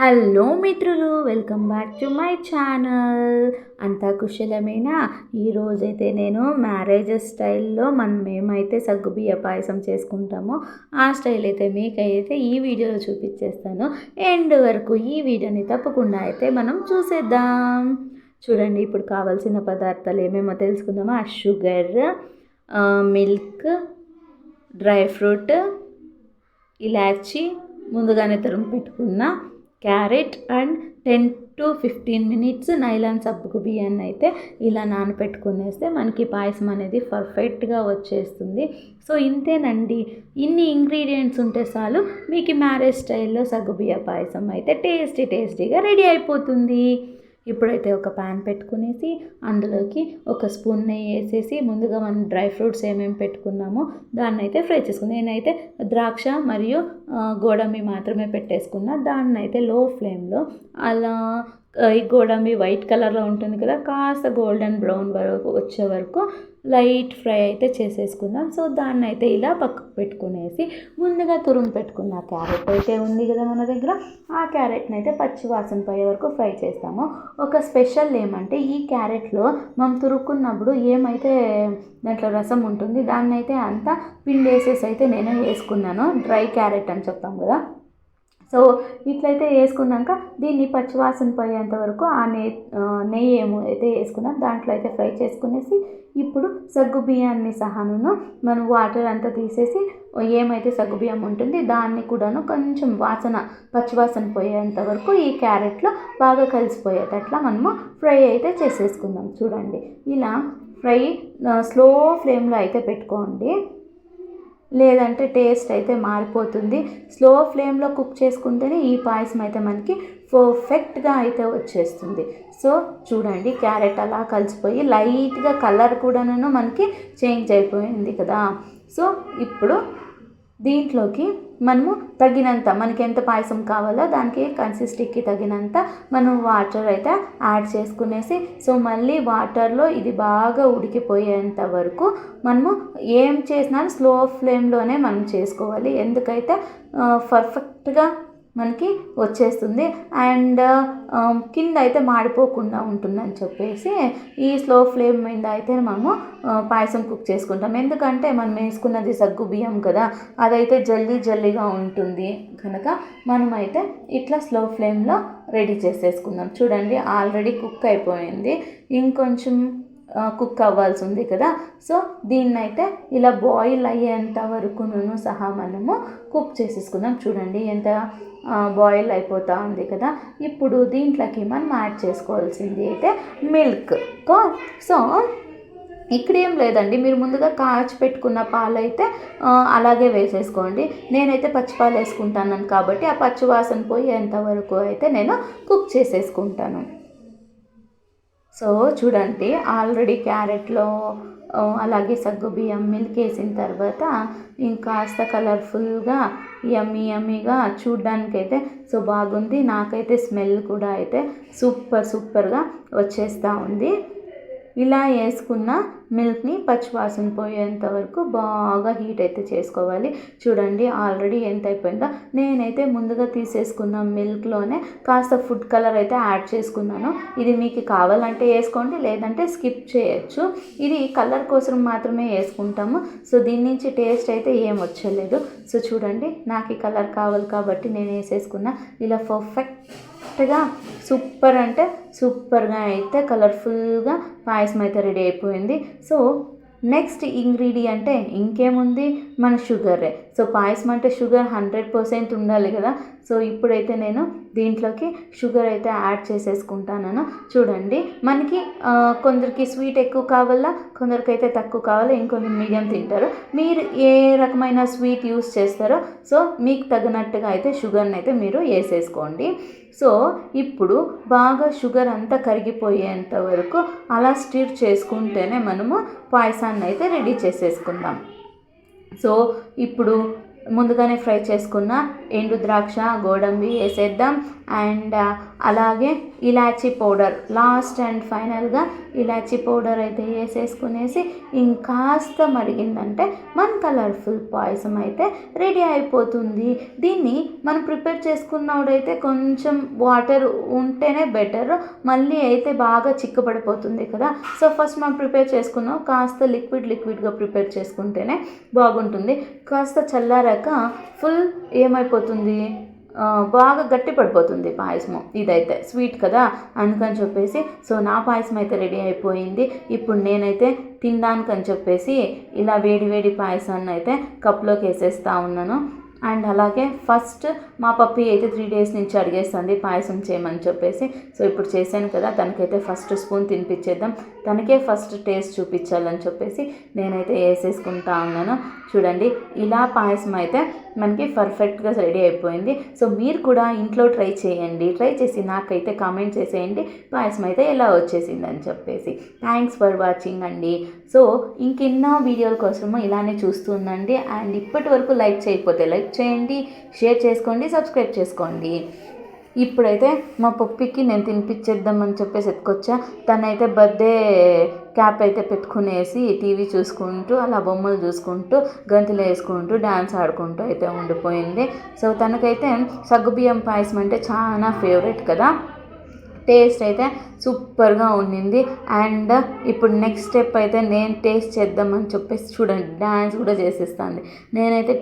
Hello మిత్రులు welcome back to my channel. అంతా కుశలమేనా? ఈరోజైతే నేను మ్యారేజ్ స్టైల్లో మనం ఏమైతే సగ్గుబియ్య పాయసం చేసుకుంటామో ఆ స్టైల్ అయితే మీకైతే ఈ వీడియోలో చూపించేస్తాను ఎండ్ వరకు ఈ వీడియోని తప్పకుండా అయితే మనం చూసేద్దాం. చూడండి ఇప్పుడు కావాల్సిన పదార్థాలు ఏమేమో తెలుసుకుందామా? ఆ షుగర్ మిల్క్ డ్రై ఫ్రూట్ ఇలాచి ముందుగానే తరుము పెట్టుకున్న carrot and ten to fifteen minutes nylon సబ్బుకు బియ్యాన్ని అయితే ఇలా నానపెట్టుకునేస్తే మనకి పాయసం అనేది పర్ఫెక్ట్గా వచ్చేస్తుంది. సో ఇంతేనండి. ఇన్ని ఇంగ్రీడియంట్స్ ఉంటే చాలు మీకు మ్యారేజ్ స్టైల్లో సగ్గుబియ్య పాయసం అయితే టేస్టీ టేస్టీగా రెడీ అయిపోతుంది. ఇప్పుడైతే ఒక ప్యాన్ పెట్టుకునేసి అందులోకి ఒక స్పూన్ నెయ్యి వేసేసి ముందుగా మనం డ్రై ఫ్రూట్స్ ఏమేమి పెట్టుకున్నామో దాన్ని అయితే ఫ్రై చేసుకున్నాను నేనైతే ద్రాక్ష మరియు గోడమి మాత్రమే పెట్టేసుకున్నా. దాన్ని అయితే లో ఫ్లేమ్లో అలా ఈ గోడంబి వైట్ కలర్లో ఉంటుంది కదా కాస్త గోల్డెన్ బ్రౌన్ వరకు వచ్చే వరకు లైట్ ఫ్రై అయితే చేసేసుకుందాం. సో దాన్ని అయితే ఇలా పక్కకు పెట్టుకునేసి ముందుగా తురుము పెట్టుకున్న క్యారెట్ అయితే ఉంది కదా మన దగ్గర. ఆ క్యారెట్ని అయితే పచ్చి వాసన పోయే వరకు ఫ్రై చేస్తాము. ఒక స్పెషల్ ఏమంటే ఈ క్యారెట్లో మనం తురుక్కున్నప్పుడు ఏమైతే దాంట్లో రసం ఉంటుంది దాన్ని అయితే అంతా పిండేసేసి అయితే నేను వేసుకున్నాను. డ్రై క్యారెట్ అని చెప్తాం కదా. సో ఇట్లయితే వేసుకున్నాక దీన్ని పచ్చివాసన పోయేంత వరకు ఆ నెయ్యి నెయ్యి ఏమో అయితే వేసుకున్నాం. దాంట్లో అయితే ఫ్రై చేసుకునేసి ఇప్పుడు సగ్గు బియ్యాన్ని సహాను మనం వాటర్ అంతా తీసేసి ఏమైతే సగ్గు బియ్యం ఉంటుంది దాన్ని కూడాను కొంచెం వాసన పచ్చివాసన పోయేంత వరకు ఈ క్యారెట్లో బాగా కలిసిపోయేటట్లా మనము ఫ్రై అయితే చేసేసుకుందాం. చూడండి ఇలా ఫ్రై స్లో ఫ్లేమ్లో అయితే పెట్టుకోండి. లేదంటే టేస్ట్ అయితే మారిపోతుంది. స్లో ఫ్లేమ్లో కుక్ చేసుకుంటేనే ఈ పాయసం అయితే మనకి పర్ఫెక్ట్గా అయితే వచ్చేస్తుంది. సో చూడండి క్యారెట్ అలా కలిసిపోయి లైట్గా కలర్ కూడాను మనకి చేంజ్ అయిపోయింది కదా. సో ఇప్పుడు దీంట్లోకి మనము తగినంత మనకి ఎంత పాయసం కావాలో దానికి కన్సిస్టెన్సీకి తగినంత మనం వాటర్ అయితే యాడ్ చేసుకునేసి సో మళ్ళీ వాటర్లో ఇది బాగా ఉడికిపోయేంత వరకు మనము ఏం చేసినా స్లో ఫ్లేమ్లోనే మనం చేసుకోవాలి. ఎందుకైతే పర్ఫెక్ట్గా మనకి వచ్చేస్తుంది. అండ్ కింద అయితే మాడిపోకుండా ఉంటుందని చెప్పేసి ఈ స్లో ఫ్లేమ్ మీద అయితే మనము పాయసం కుక్ చేసుకుంటాం. ఎందుకంటే మనం వేసుకున్నది సగ్గు బియ్యం కదా అదైతే జల్దీ జల్దీగా ఉంటుంది కనుక మనమైతే ఇట్లా స్లో ఫ్లేమ్లో రెడీ చేసేసుకుందాం. చూడండి ఆల్రెడీ కుక్ అయిపోయింది. ఇంకొంచెం కుక్ అవ్వాల్సి ఉంది కదా. సో దీన్నైతే ఇలా బాయిల్ అయ్యేంత వరకును సహా మనము కుక్ చేసేసుకుందాం. చూడండి ఎంత బాయిల్ అయిపోతూ ఉంది కదా. ఇప్పుడు దీంట్లోకి మనం యాడ్ చేసుకోవాల్సింది అయితే మిల్క్ సో ఇక్కడ ఏం లేదండి. మీరు ముందుగా కాచి పెట్టుకున్న పాలు అయితే అలాగే వేసేసుకోండి. నేనైతే పచ్చిపాలు వేసుకుంటాను కాబట్టి ఆ పచ్చివాసన పోయేంత వరకు అయితే నేను కుక్ చేసేసుకుంటాను. సో చూడండి ఆల్రెడీ క్యారెట్లో అలాగే సగ్గు బియ్యం మిల్క్ వేసిన తర్వాత ఇంకాస్త కలర్ఫుల్గా యమ్మీ యమ్మీగా చూడ్డానికైతే సో బాగుంది. నాకైతే స్మెల్ కూడా అయితే సూపర్ సూపర్గా వచ్చేస్తూ ఉంది. ఇలా వేసుకున్న మిల్క్ని పచ్చివాసన పోయేంత వరకు బాగా హీట్ అయితే చేసుకోవాలి. చూడండి ఆల్రెడీ ఎంత అయిపోయిందో. నేనైతే ముందుగా తీసేసుకున్న మిల్క్లోనే కాస్త ఫుడ్ కలర్ అయితే యాడ్ చేసుకున్నాను. ఇది మీకు కావాలంటే వేసుకోండి లేదంటే స్కిప్ చేయొచ్చు. ఇది కలర్ కోసం మాత్రమే వేసుకుంటాము. సో దీని నుంచి టేస్ట్ అయితే ఏం వచ్చలేదు. సో చూడండి నాకు ఈ కలర్ కావాలి కాబట్టి నేను వేసేసుకున్న. ఇలా పర్ఫెక్ట్ కరెక్ట్గా సూపర్ అంటే సూపర్గా అయితే కలర్ఫుల్గా పాయసం అయితే రెడీ అయిపోయింది. సో నెక్స్ట్ ఇంగ్రీడియంటే ఇంకేముంది? మన షుగరే. సో పాయసం అంటే షుగర్ హండ్రెడ్ పర్సెంట్ ఉండాలి కదా. సో ఇప్పుడైతే నేను దీంట్లోకి షుగర్ అయితే యాడ్ చేసేసుకుంటాను చూడండి మనకి కొందరికి స్వీట్ ఎక్కువ కావాలా కొందరికి అయితే తక్కువ కావాలా ఇంకొందరు మీడియం తింటారు. మీరు ఏ రకమైన స్వీట్ యూస్ చేస్తారో సో మీకు తగినట్టుగా అయితే షుగర్ని అయితే మీరు వేసేసుకోండి. సో ఇప్పుడు బాగా షుగర్ అంతా కరిగిపోయేంత వరకు అలా స్టిర్ చేసుకుంటేనే మనము పాయసాన్ని అయితే రెడీ చేసేసుకుందాం. సో ఇప్పుడు ముందుగానే ఫ్రై చేసుకున్న ఎండు ద్రాక్ష గోడంబి వేసేద్దాం. అండ్ అలాగే ఇలాచీ పౌడర్. లాస్ట్ అండ్ ఫైనల్గా ఇలాచీ పౌడర్ అయితే వేసేసుకునేసి ఇంకాస్త మరిగిందంటే మన కలర్ఫుల్ పాయసం అయితే రెడీ అయిపోతుంది. దీన్ని మనం ప్రిపేర్ చేసుకున్నప్పుడైతే కొంచెం వాటర్ ఉంటేనే బెటర్ మళ్ళీ అయితే బాగా చిక్కబడిపోతుంది కదా. సో ఫస్ట్ మనం ప్రిపేర్ చేసుకున్నాం. కాస్త లిక్విడ్ లిక్విడ్గా ప్రిపేర్ చేసుకుంటేనే బాగుంటుంది. కాస్త చల్లారాక ఫుల్ ఏమైపోతుంది? బాగా గట్టి పడిపోతుంది పాయసము. ఇదైతే స్వీట్ కదా అందుకని చెప్పేసి సో నా పాయసం అయితే రెడీ అయిపోయింది. ఇప్పుడు నేనైతే తినడానికి అని చెప్పేసి ఇలా వేడి వేడి పాయసాన్ని అయితే కప్లోకి వేసేస్తా ఉన్నాను. అండ్ అలాగే ఫస్ట్ మా పప్పి అయితే త్రీ డేస్ నుంచి అడిగేస్తుంది పాయసం చేయమని చెప్పేసి. సో ఇప్పుడు చేశాను కదా తనకైతే ఫస్ట్ స్పూన్ తినిపించేద్దాం. తనకే ఫస్ట్ టేస్ట్ చూపించాలని చెప్పేసి నేనైతే వేసేసుకుంటా ఉన్నాను. చూడండి ఇలా పాయసం అయితే మనకి పర్ఫెక్ట్గా రెడీ అయిపోయింది. సో మీరు కూడా ఇంట్లో ట్రై చేయండి. ట్రై చేసి నాకైతే కామెంట్ చేసేయండి. పాయసం అయితే ఎలా వచ్చేసిందని చెప్పేసి. థ్యాంక్స్ ఫర్ వాచింగ్ అండి. సో ఇంకెన్నో వీడియోల కోసము ఇలానే చూస్తుందండి అండ్ ఇప్పటి వరకు లైక్ చేయకపోతే లైక్ చేయండి షేర్ చేసుకోండి సబ్స్క్రైబ్ చేసుకోండి. ఇప్పుడైతే మా పప్పికి నేను తినిపించేద్దామని చెప్పేసి ఎత్తుకొచ్చా. తనైతే బర్త్డే క్యాప్ అయితే పెట్టుకునేసి టీవీ చూసుకుంటూ అలా బొమ్మలు చూసుకుంటూ గంతులు వేసుకుంటూ డ్యాన్స్ ఆడుకుంటూ అయితే ఉండిపోయింది. సో తనకైతే సగ్గుబియ్యం పాయసం అంటే చాలా ఫేవరెట్ కదా. టేస్ట్ అయితే సూపర్గా ఉండింది. అండ్ ఇప్పుడు నెక్స్ట్ స్టెప్ అయితే నేను టేస్ట్ చేద్దామని చెప్పేసి చూడండి డ్యాన్స్ కూడా చేసేస్తాను నేనైతే